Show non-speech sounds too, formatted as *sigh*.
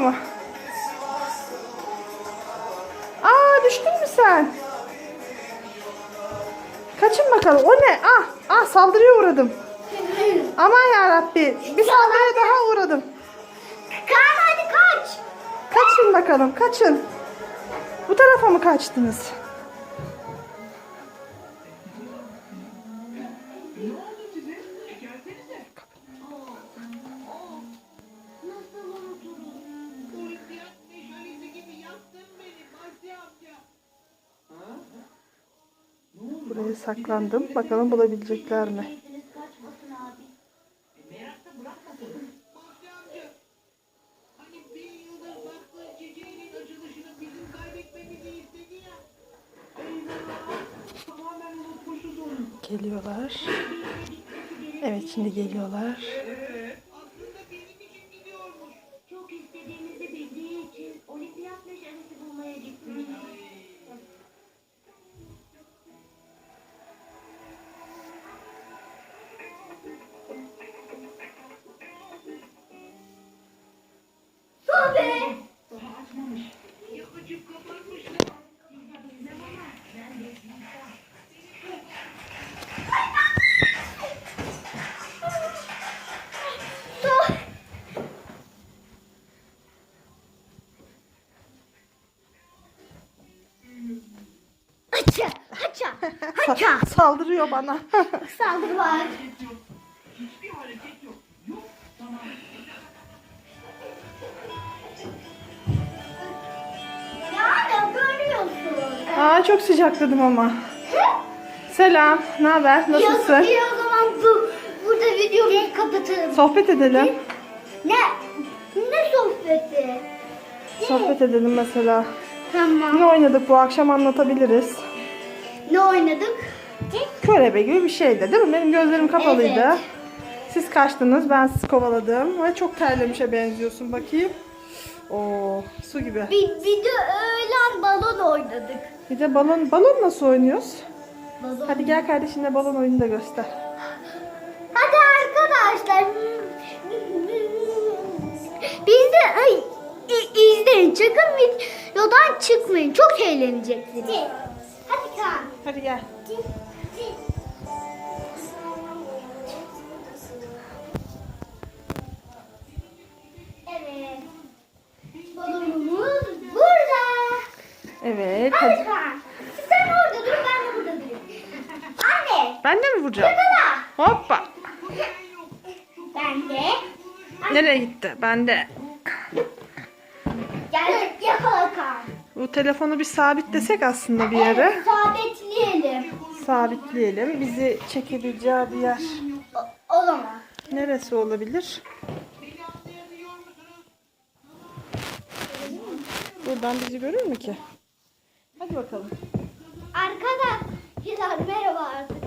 mu? Aa düştün mü sen? Kaçın bakalım. O ne? Ah, ah saldırıya uğradım. Aman ya Rabbi. Bir saldırıya daha uğradım. Kaan hadi kaç. Kaçın bakalım, kaçın. Bu tarafa mı kaçtınız? Buraya saklandım. Bakalım bulabilecekler mi? Basri amca. Hani bin haça, haça. Sa- saldırıyor bana. *laughs* Saldırı var. Hiçbir hareket yok. Yok. Tamam. Yani görüyorsun. Aa çok sıcakladım ama. Selam, ne haber? Nasılsın? İyi o zaman bu, burada videomuzu kapatalım. Sohbet edelim. Ne? Ne sohbeti? Sohbet edelim mesela. Tamam. Ne oynadık bu akşam anlatabiliriz. Ne oynadık? Körebe gibi bir şeydi değil mi? Benim gözlerim kapalıydı. Evet. Siz kaçtınız, ben sizi kovaladım. Ve çok terlemişe benziyorsun bakayım. Oo, su gibi. Bir, bir de öğlen balon oynadık. Bir de balon, balon nasıl oynuyoruz? Balon. Hadi gel kardeşinle balon oyunu da göster. Hadi arkadaşlar. Biz de ay, izleyin. Sakın videodan çıkmayın. Çok eğleneceksiniz. Hadi Kaan. Hadi gel. Evet. Balonumuz burada. Evet, Hadi hadi. Kaan. Sen orada dur ben de burada durayım. Anne. Ben de mi vuracağım? Yakala. Hoppa. Ben de. Nereye gitti? Ben de. Bu telefonu bir sabitlesek aslında bir yere. Evet, sabitleyelim. Sabitleyelim. Bizi çekebileceği bir yer. O, o zaman. Neresi olabilir? Buradan bizi görür mü ki? Hadi bakalım. Arkadaşlar merhaba arkadaşlar.